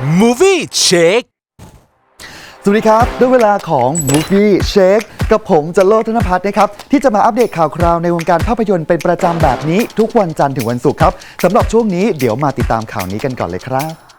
Movie Check สวัสดีครับ ด้วยเวลาของ Movie Shake กับผมจะโลธนพัฒน์นะครับ ที่จะมาอัปเดตข่าวคราวในวงการภาพยนตร์เป็นประจำแบบนี้ ทุกวันจันทร์ถึงวันศุกร์ครับสำหรับช่วงนี้เดี๋ยวมาติดตามข่าวนี้กันก่อนเลยครับ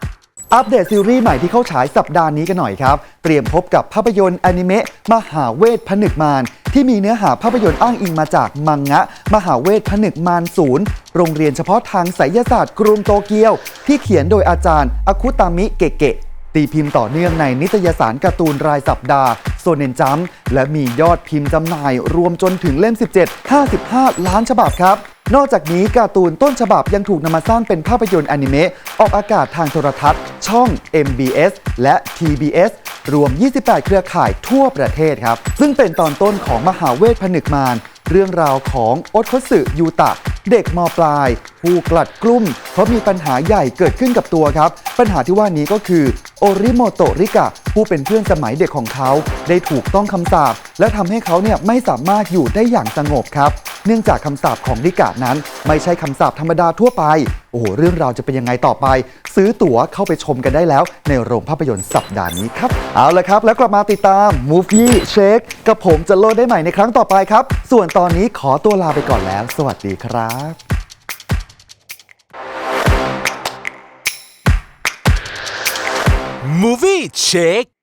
อัปเดตซีรีส์ใหม่ที่เข้าฉายสัปดาห์นี้กันหน่อยครับ เตรียมพบกับภาพยนตร์อนิเมะมหาเวทผนึกมารที่มีเนื้อหาภาพยนตร์อ้างอิงมาจากมังงะ มหาเวทผนึกมารศูนย์โรงเรียนเฉพาะทางไสยศาสตร์กรุงโตเกียว ที่เขียนโดยอาจารย์อาคุตามิเกเกะตีพิมพ์ต่อเนื่องในนิตยสารการ์ตูนรายสัปดาห์โซเนนจัมและมียอดพิมพ์จำหน่ายรวมจนถึงเล่ม 17 55 ล้านฉบับครับ นอกจากนี้การ์ตูนต้นฉบับยังถูกนำมาสร้างเป็นภาพยนตร์อนิเมะออกอากาศทางโทรทัศน์ ช่อง MBS และ TBS รวม 28 เครือข่ายทั่วประเทศครับ ซึ่งเป็นตอนต้นของมหาเวทผนึกมารเรื่องราวของโอตคสึยูตะ เด็กมปลาย ผู้กลัดกลุ้ม เพราะมีปัญหาใหญ่เกิดขึ้นกับตัวครับ ปัญหาที่ว่านี้ก็คือโอริโมโตริกะ ผู้เป็นเพื่อนสมัยเด็กของเขา ได้ถูกต้องคำสาปและทำให้เขาเนี่ยไม่สามารถอยู่ได้อย่างสงบครับ เนื่องจากคำสาปของริกะนั้น ไม่ใช่คำสาปธรรมดาทั่วไป โอ้โห เรื่องราวจะเป็นยังไงต่อไป ซื้อตั๋วเข้าไปชมกันได้แล้ว ในโรงภาพยนตร์สัปดาห์นี้ครับ เอาละครับ แล้วกลับมาติดตาม Movie Shake กับผมจะโลดได้ใหม่ในครั้งต่อไปครับ ส่วนตอนนี้ขอตัวลาไปก่อนแล้ว สวัสดีครับ Movie Check